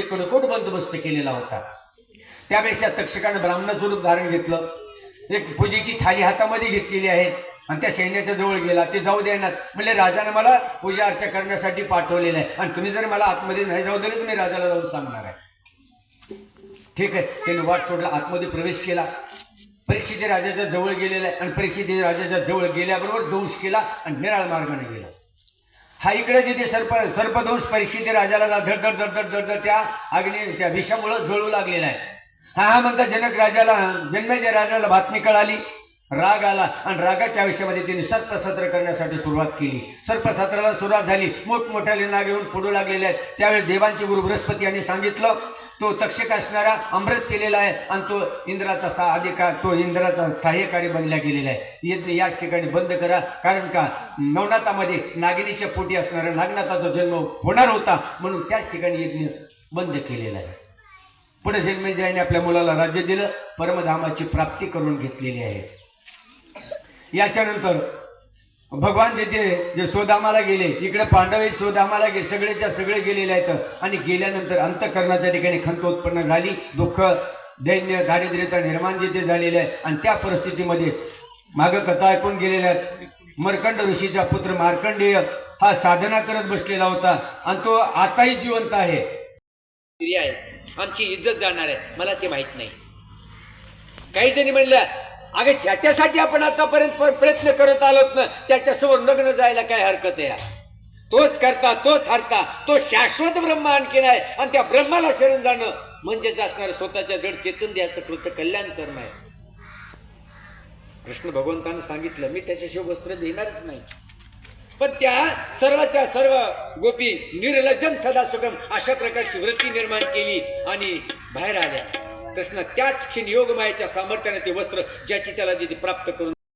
कडकोट बंदोबस्त केलेला होता. त्यापेक्षा तक्षकानं ब्राह्मण स्वरूप धारण घेतलं. एक पूजेची थाली हातामध्ये घेतलेली आहे आणि त्या सैन्याच्या जवळ गेला. ते जाऊ देणार म्हणजे राजाने मला पूजा अर्चा करण्यासाठी पाठवलेलं आहे. आणि तुम्ही जर मला आतमध्ये नाही जाऊ दिले तुम्ही राजाला जाऊन सांगणार आहे. ठीक आहे. त्याने वाट सोडला आतमध्ये प्रवेश केला. परीक्षित राजाच्या जवळ गेलेला आहे आणि परीक्षित राजाच्या जवळ गेल्याबरोबर दंश केला आणि निराळ मार्गाने गेला. हा इकडे जिथे सर्प सर्पदंश परीक्षित राजाला धड धड धड धड धड धड त्या अग्नी त्या विषामुळं जळू लागलेला आहे. हा हा म्हणता जनक राजाला जन्मेच्या राजाला बातमी कळाली. राग आला आणि रागाच्या आयुष्यामध्ये त्यांनी सर्पसत्र करण्यासाठी सुरुवात केली. सर्पसत्राला सुरुवात झाली. मोठमोठ्याले नाग येऊन फोडू लागलेले आहेत. त्यावेळी देवांचे गुरु बृहस्पती यांनी सांगितलं तो तक्षक असणारा अमृत केलेला आहे आणि तो इंद्राचा सा अधिकार तो इंद्राचा सहाय्यकारी बनला गेलेला आहे. यज्ञ याच ठिकाणी बंद करा. कारण का? नवनाथामध्ये नागिनीच्या पोटी असणारा नागनाथाचा जन्म होणार होता म्हणून त्याच ठिकाणी यज्ञ बंद केलेला आहे. पुढे जन्मेजयाने आपल्या मुलाला राज्य दिलं. परमधामाची प्राप्ती करून घेतलेली आहे. याच्यानंतर भगवान जिथे जे सोदामाला गेले इकडे पांडवे सोदामाला गेले सगळेच्या सगळे गेलेले आहेत. आणि गेल्यानंतर अंतकरणाच्या ठिकाणी खंत उत्पन्न झाली दुःख दैन्य दारिद्र्यता निर्माण जिथे झालेले आहे. आणि त्या परिस्थितीमध्ये मागं कथा ऐकून गेलेल्या आहेत. मर्कंड ऋषीचा पुत्र मार्कंडेय हा साधना करत बसलेला होता. आणि तो आताही जिवंत आहे. आहे. आमची इज्जत जाणार आहे. मला ते माहीत नाही. काही जणी म्हणल्या अगं ज्याच्यासाठी आपण आतापर्यंत प्रयत्न करत आलोत ना त्याच्यासमोर लग्न जायला काय हरकत आहे? तोच करता तोच हरता तो शाश्वत ब्रह्म आणखी आहे. आणि त्या ब्रह्माला शरण जाणं म्हणजेच असणार स्वतःच्या जड चेतन द्यायचं कृत कल्याण करणं आहे. कृष्ण भगवंतानं सांगितलं मी त्याच्याशिवाय वस्त्र देणारच नाही. पण त्या सर्वच्या सर्व गोपी निर्लजन सदा सुगम अशा प्रकारची वृत्ती निर्माण केली आणि बाहेर आल्या. कृष्ण त्याच क्षणी योगमायेच्या सामर्थ्याने ते वस्त्र ज्याची त्याला जिथे प्राप्त करून